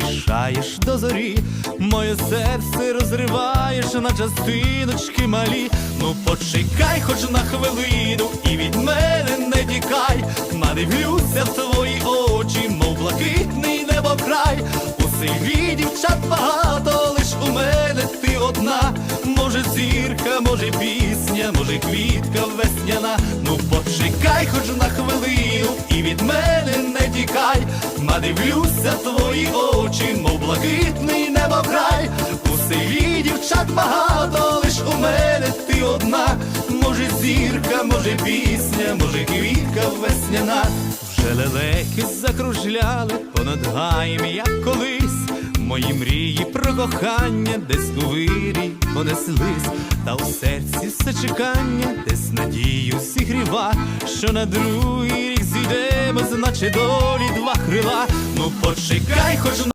поспішаєш до зорі, моє серце розриваєш на частиночки малі. Ну почекай хоч на хвилину і від мене не тікай, надивлюся в твої очі, мов блакитний небокрай. У селі дівчат багато, лиш у мене ти одна. Може зірка, може пісня, може квітка Надивлюся твої очі, мов блакитний небокрай. У селі дівчат багато, лиш у мене ти одна. Може зірка, може пісня, може квітка весняна. Вже лелеки закружляли понад гаєм, як колись. Мої мрії про кохання десь у вирі понеслись, та у серці все чекання, десь надію зігріва, що на другий рік значить долі два крила. Ну почекай, хоч